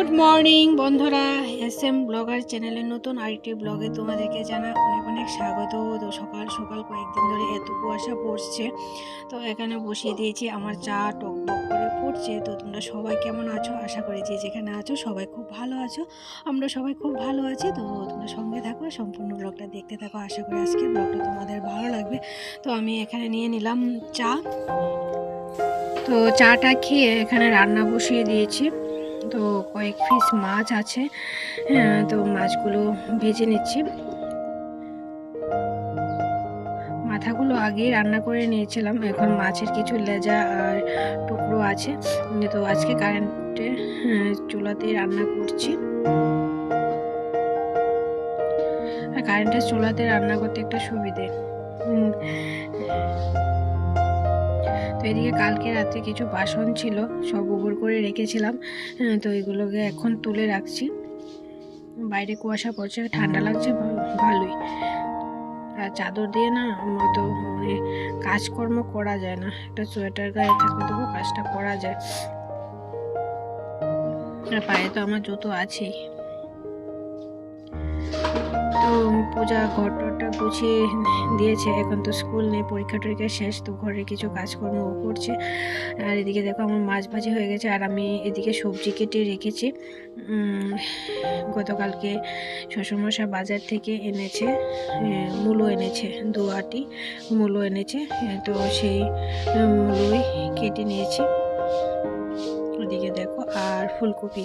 Good morning বন্ধুরা S M blogger চ্যানেলের নতুন আরেকটি ব্লগে তোমাদেরকে জানা অনেক অনেক স্বাগত। তো সকাল সকাল কয়েকদিন ধরে এত কুয়াশা পড়ছে, তো এখানে বসিয়ে দিয়েছি আমার চা টক করে পড়ছে। তো তোমরা সবাই কেমন আছো? আশা করি যে যেখানে আছো সবাই খুব ভালো আছো। আমরা সবাই খুব ভালো আছি। তো তোমরা সঙ্গে থাকো, সম্পূর্ণ ব্লগটা দেখতে থাকো। আশা করি আজকে ব্লগটা তোমাদের ভালো লাগবে। তো আমি এখানে নিয়ে নিলাম চা। তো চাটা খেয়ে এখানে রান্না বসিয়ে দিয়েছি। তো কয়েক পিস মাছ আছে হ্যাঁ, তো মাছগুলো ভেজে নিচ্ছি। মাথাগুলো আগেই রান্না করে নিয়েছিলাম এখন মাছের কিছু লেজা আর টুকরো আছে। তো আজকে কারেন্টে হ্যাঁ, চুলাতেই রান্না করছি। আর কারেন্টের চুলাতে রান্না করতে একটা সুবিধে। তো এদিকে কালকে রাত্রে কিছু বাসন ছিল সব উবর করে রেখেছিলাম। হ্যাঁ, তো এগুলোকে এখন তুলে রাখছি। বাইরে কুয়াশা পড়ছে ঠান্ডা লাগছে ভালোই। আর চাদর দিয়ে না তো মানে কাজকর্ম করা যায় না। একটা সোয়েটার গায়ে থাকলে তবু কাজটা করা যায়। আর পায়ে তো আমার জুতো আছেই। পূজা ঘর টরটা গুছিয়ে দিয়েছে। এখন তো স্কুল নেই, পরীক্ষা টরীক্ষা শেষ, তো ঘরে কিছু কাজকর্ম ও করছে। আর এদিকে দেখো আমার মাছ ভাজি হয়ে গেছে, আর আমি এদিকে সবজি কেটে রেখেছি। গতকালকে শ্বশুরমশাই বাজার থেকে এনেছে মূলো এনেছে, দু আটি মূলো এনেছে তো সেই মূলোই কেটে নিয়েছি। ওদিকে দেখো আর ফুলকপি।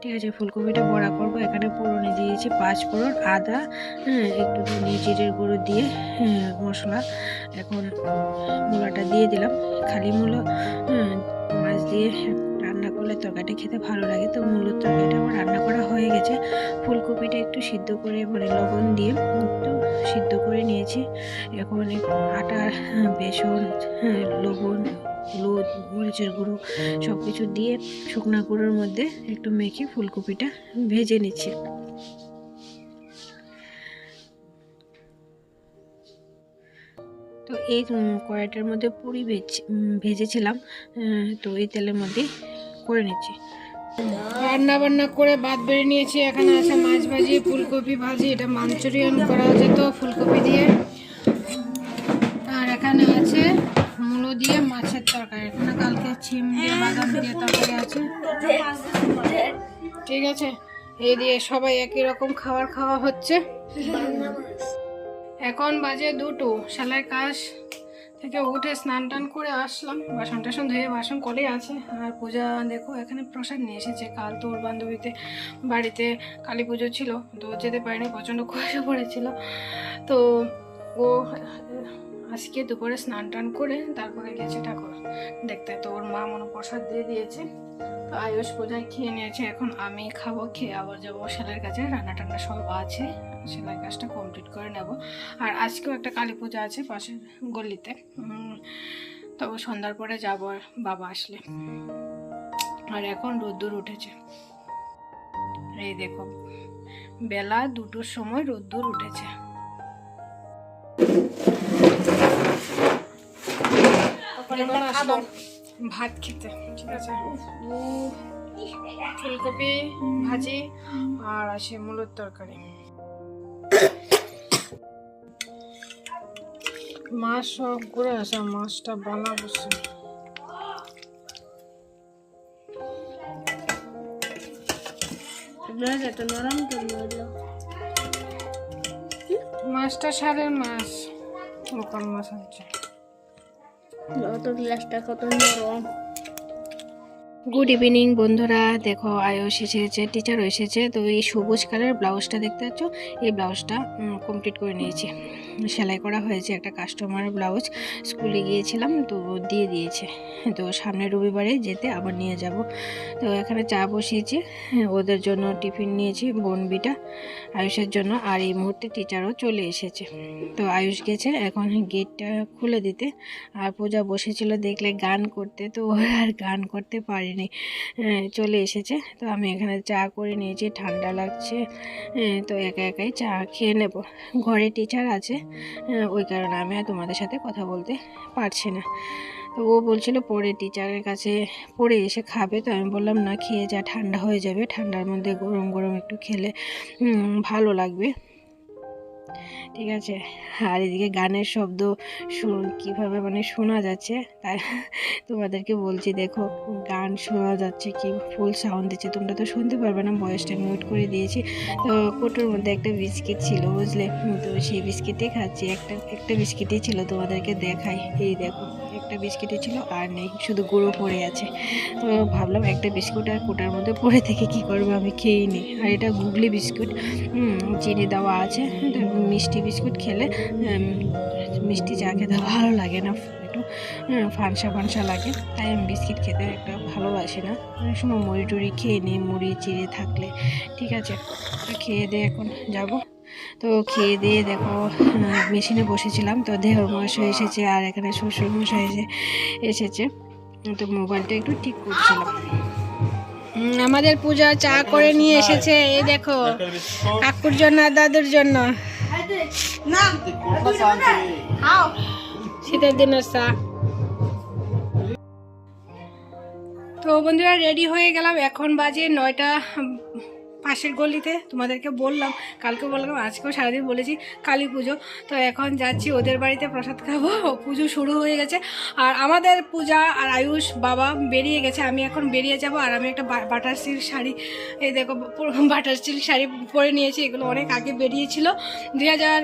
ঠিক আছে ফুলকপিটা বড়া করব। এখানে পোড়নে দিয়েছি পাঁচ ফোড়ন আদা হ্যাঁ একটু ধনিয়া জিরের গুঁড়ো দিয়ে হ্যাঁ, মশলা। এখন মূলাটা দিয়ে দিলাম। খালি মূলো হ্যাঁ, মাছ দিয়ে রান্না করলে তরকারিটা খেতে ভালো লাগে। তো মূলোর তরকারিটা আমার রান্না করা হয়ে গেছে। ফুলকপিটা একটু সিদ্ধ করে মানে লবণ দিয়ে একটু সিদ্ধ করে নিয়েছি। এখন আটা বেসন লবণ হলুদ মরিচের গুঁড়ো সব কিছু দিয়ে শুকনা গুঁড়োর মধ্যে একটু মেখে ফুলকপিটা ভেজে নিচ্ছি। তো এই কড়াইটার মধ্যে পুরি ভেজ ভেজেছিলাম তো এই তেলের মধ্যে করে নিচ্ছি। রান্না বান্না করে ভাত বেড়ে নিয়েছি, এখানে আছে মাছ ভাজি, ফুলকপি ভাজি, এটা মাঞ্চুরিয়ান করা যেত ফুলকপি দিয়ে। আর এখানে আছে মূলো দিয়ে মাছের তরকারি। এখানে কালকে ছিম দিয়ে বাদাম দিয়ে তরকারি আছে। ঠিক আছে, এই দিয়ে সবাই একই রকম খাবার খাওয়া হচ্ছে। এখন বাজে দুটো, সেলাই কাজ থেকে উঠে স্নান টান করে আসলাম। বাসন টাসন ধুয়ে বাসন কলেই আছে। আর পূজা, দেখো, এখানে প্রসাদ নিয়ে এসেছে। কাল তোর বান্ধবীতে বাড়িতে কালী পুজো ছিল, তো যেতে পারিনি, প্রচণ্ড কুয়াশা পড়েছিল। তো ও, আজকে দুপুরে স্নান টান করে তারপরে গেছে ঠাকুর দেখতে। তো ওর মা মনে প্রসাদ দিয়ে দিয়েছে। তো আয়ুষ পূজায় খেয়ে নিয়েছে। এখন আমি খাব, খেয়ে আবার যাব। সেলাইয়ের কাছে রান্না টান্না সব আছে। সেলাই কাজটা কমপ্লিট করে নেব। আর আজকেও একটা কালী পূজা আছে পাশের গলিতে। তবে সন্ধ্যার পরে যাব বাবা আসলে। আর এখন রোদ্দুর উঠেছে। এই দেখো, বেলা দুটোর সময় রোদ্দুর উঠেছে। ভাত খেতে ঠিক আছে। ফুলকপি ভাজি আর আছে মূলোর তরকারি। মাছ সব ঘুরে আসা মাছটা বানাবো সে। মাছটা সারের মাছ লোকাল মাছ আছে গুড ইভিনিং বন্ধুরা। দেখো আয়ুষ এসেছে টিচার এসেছে। তো এই সবুজ কালার ব্লাউজটা দেখতে পাচ্ছ? এই ব্লাউজটা কমপ্লিট করে নিয়েছি। সেলাই করা হয়েছে একটা কাস্টমার ব্লাউজ। স্কুলে গিয়েছিলাম তো দিয়ে দিয়েছে। তো সামনে রবিবারে যেতে আবার নিয়ে যাব। তো এখানে চা বসিয়েছি ওদের জন্য টিফিন নিয়েছি বনবিটা আয়ুষের জন্য আর এই মুহূর্তে টিচারও চলে এসেছে। তো আয়ুষ গেছে এখন গেটটা খুলে দিতে। আর পূজা বসেছিল দেখলে গান করতে তো আর গান করতে পারেনি। হ্যাঁ, চলে এসেছে। তো আমি এখানে চা করে নিয়েছি ঠান্ডা লাগছে। হ্যাঁ, তো একা একাই চা খেয়ে নেব। ঘরে টিচার আছে। ওই কারণে আমি আর তোমাদের সাথে কথা বলতে পারছি না। তো ও বলছিল পরে টিচারের কাছে পড়ে এসে খাবে। তো আমি বললাম, না, খেয়ে যা, ঠান্ডা হয়ে যাবে। ঠান্ডার মধ্যে গরম গরম একটু খেলে ভালো লাগবে। ঠিক আছে। আর এদিকে গানের শব্দ কীভাবে মানে শোনা যাচ্ছে, তাই তোমাদেরকে বলছি দেখো, গান শোনা যাচ্ছে কি ফুল সাউন্ড দিচ্ছে। তোমরা তো শুনতে পারবে না বয়সটা মিউট করে দিয়েছি। তো কোটোর মধ্যে একটা বিস্কিট ছিল, বুঝলে? তো সেই বিস্কিটই খাচ্ছি। একটা একটা বিস্কিটই ছিল তোমাদেরকে দেখাই। এই দেখো। একটা বিস্কিটই ছিল, আর নেই, শুধু গুঁড়ো পড়ে আছে। তো ভাবলাম একটা বিস্কুট আর কোটার মধ্যে পড়ে থেকে কি করব, আমি খেয়েই নিই আর এটা গুগলি বিস্কুট চিনি দেওয়া আছে মিষ্টি বিস্কুট খেলে মিষ্টি চা খেতে ভালো লাগে না, একটু ফানসা ফানসা লাগে। তাই আমি বিস্কিট খেতে একটা ভালোবাসি না। অনেক সময় মুড়ি টুড়ি খেয়ে নিই মুড়ি, চিড়ে থাকলে। ঠিক আছে খেয়ে দিয়ে এখন, যাব। তো খেয়ে দিয়ে দেখো মেশিনে বসেছিলাম, তো দেহর মশাই এসেছে আর এখানে শ্বশুর মশাই এসে, এসেছে। তো মোবাইলটা একটু ঠিক করছিলাম। আমাদের পূজা চা করে নিয়ে এসেছে, এই দেখো কাকুর জন্য আর দাদুর জন্য। শীতের দিনের চা। তো বন্ধুরা, রেডি হয়ে গেলাম, এখন বাজে নয়টা পাশের গলিতে তোমাদেরকে বললাম, কালকে বললাম, আজকেও সারাদিন বলেছি কালী পুজো। তো এখন যাচ্ছি ওদের বাড়িতে প্রসাদ খাব, পুজো শুরু হয়ে গেছে। আর আমাদের পূজা আর আয়ুষ বাবা বেরিয়ে গেছে, আমি এখন বেরিয়ে যাব। আর আমি একটা বাটার সিল্ক শাড়ি এই দেখো বাটার সিল্ক শাড়ি পরে নিয়েছি, এগুলো অনেক আগে বেরিয়েছিল। দুই হাজার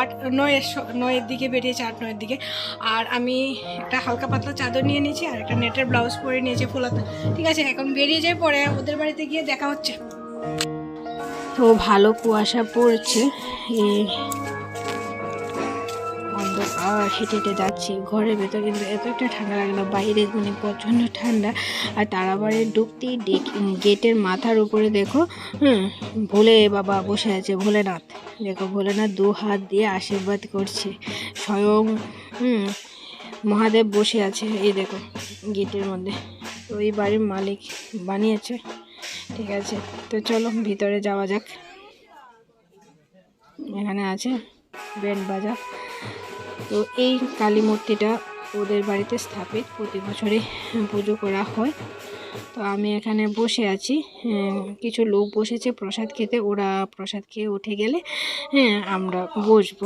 আট নয়ের নয়ের দিকে বেরিয়েছে, আট, নয়ের দিকে। আর আমি একটা হালকা পাতলা চাদর নিয়ে নিয়েছি, আর একটা নেটের ব্লাউজ পরে নিয়েছি ফুলাতে ঠিক আছে, এখন বেরিয়ে যাই পরে ওদের বাড়িতে গিয়ে দেখা হচ্ছে। তো ভালো কুয়াশা পড়ছে। হেঁটে হেঁটে যাচ্ছি। ঘরের ভেতর কিন্তু এত একটা ঠান্ডা লাগে না, বাইরে মানে প্রচণ্ড ঠান্ডা। আর তারাবাড়ি ঢুকতেই গেটের মাথার উপরে দেখো, হুম, ভোলে বাবা বসে আছে, ভোলেনাথ। দেখো, ভোলেনাথ দু হাত দিয়ে আশীর্বাদ করছে। স্বয়ং, হুম, মহাদেব বসে আছে। এই দেখো, গেটের মধ্যে। তো এই বাড়ির মালিক বানিয়েছে। ঠিক আছে তো চলো ভিতরে যাওয়া যাক। এখানে আছে ব্যান্ড বাজা। তো এই কালী মূর্তিটা ওদের বাড়িতে স্থাপিত প্রতি বছরে পুজো করা হয়। তো আমি এখানে বসে আছি। হ্যাঁ, কিছু লোক বসেছে প্রসাদ খেতে ওরা প্রসাদ খেয়ে উঠে গেলে হ্যাঁ আমরা বসবো।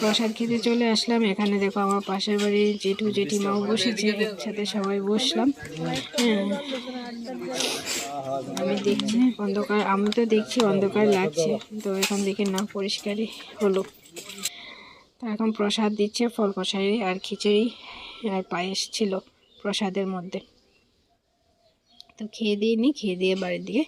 প্রসাদ খেতে চলে আসলাম। এখানে দেখো আমার পাশের বাড়ির জেঠু জেঠিমাও বসেছে, একসাথে সবাই বসলাম। হ্যাঁ। আমি দেখছি অন্ধকার, আমি তো দেখছি অন্ধকার লাগছে। তো এখন দেখি না, পরিষ্কারই হলো। তো এখন প্রসাদ দিচ্ছে, ফল কষাই আর খিচুড়ি আর পায়েস ছিল প্রসাদের মধ্যে। তো খেয়ে দিয়ে নি, খেয়ে দিয়ে বাড়ির দিকে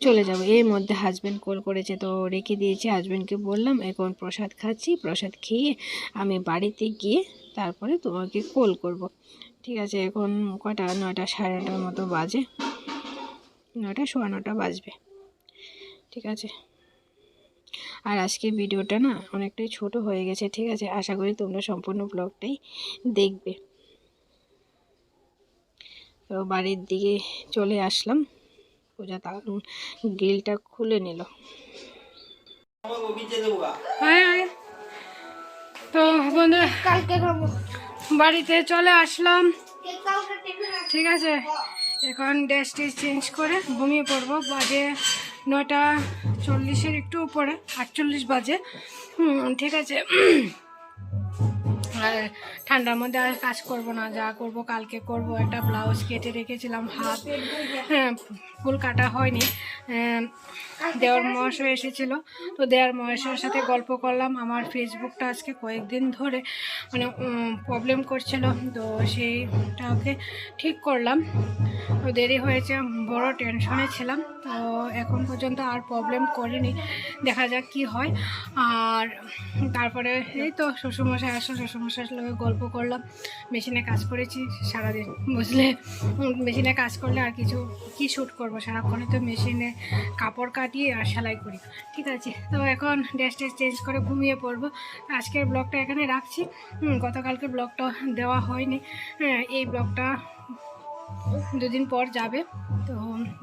চলে যাব। এর মধ্যে হাজব্যান্ড কল করেছে, তো রেখে দিয়েছি। হাজব্যান্ডকে বললাম, এখন প্রসাদ খাচ্ছি, প্রসাদ খেয়ে আমি বাড়িতে গিয়ে তারপরে তোমাকে কল করব। ঠিক আছে, এখন কটা? নয়টা, সাড়ে নটার মতো বাজে। নটা সোয়া নটা বাজবে। ঠিক আছে। আর আজকে ভিডিওটা না অনেকটাই ছোট হয়ে গেছে। ঠিক আছে, আশা করি তোমরা সম্পূর্ণ ব্লগটাই দেখবে। তো বাড়ির দিকে চলে আসলাম। পূজা তাড়ুন গ্রিলটা খুলে নিল। তো বন্ধুরা, বাড়িতে চলে আসলাম। ঠিক আছে? এখন ড্রেসটি চেঞ্জ করে ঘুমিয়ে পড়ব। বাজে নয়টা চল্লিশের একটু উপরে, আটচল্লিশ বাজে। ঠিক আছে। ঠান্ডার মধ্যে আর কাজ করব না, যা করব কালকে করব। একটা ব্লাউজ কেটে রেখেছিলাম হাত হ্যাঁ ফুল কাটা হয়নি দেওয়ার মহাশয় এসেছিল। তো দেওয়ার মহাশয়ের সাথে গল্প করলাম। আমার ফেসবুকটা আজকে কয়েকদিন ধরে মানে প্রবলেম করছিল। তো সেইটাকে ঠিক করলাম। তো দেরি হয়েছে, বড় টেনশনে ছিলাম। তো এখন পর্যন্ত আর প্রবলেম করিনি। দেখা যাক কি হয়। আর তারপরে এই তো শ্বশুরমশাই আসলো। শ্বশুরমশাইয়ের সঙ্গে গল্প করলাম। মেশিনে কাজ করেছি, সারাদিন বুঝলে। মেশিনে কাজ করলে আর কিছু, কি শ্যুট করব? সারাক্ষণে তো মেশিনে কাপড় কাটিয়ে আর সেলাই করি। ঠিক আছে, তো এখন ড্রেস টেস চেঞ্জ করে ঘুমিয়ে পড়ব। আজকের ব্লগটা এখানে রাখছি। গতকালকে ব্লগটা দেওয়া হয়নি। হ্যাঁ এই ব্লগটা দুদিন পর যাবে। তো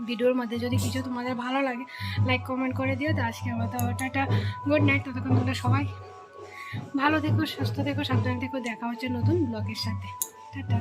ভিডিওর মধ্যে যদি কিছু তোমাদের ভালো লাগে লাইক কমেন্ট করে দিও। তো আজকে আমার তো টাটা গুড নাইট ততক্ষণ তোমরা সবাই ভালো থেকো, সুস্থ থেকো, সাবধানে থেকো। দেখা হচ্ছে নতুন ব্লগের সাথে। টাটা।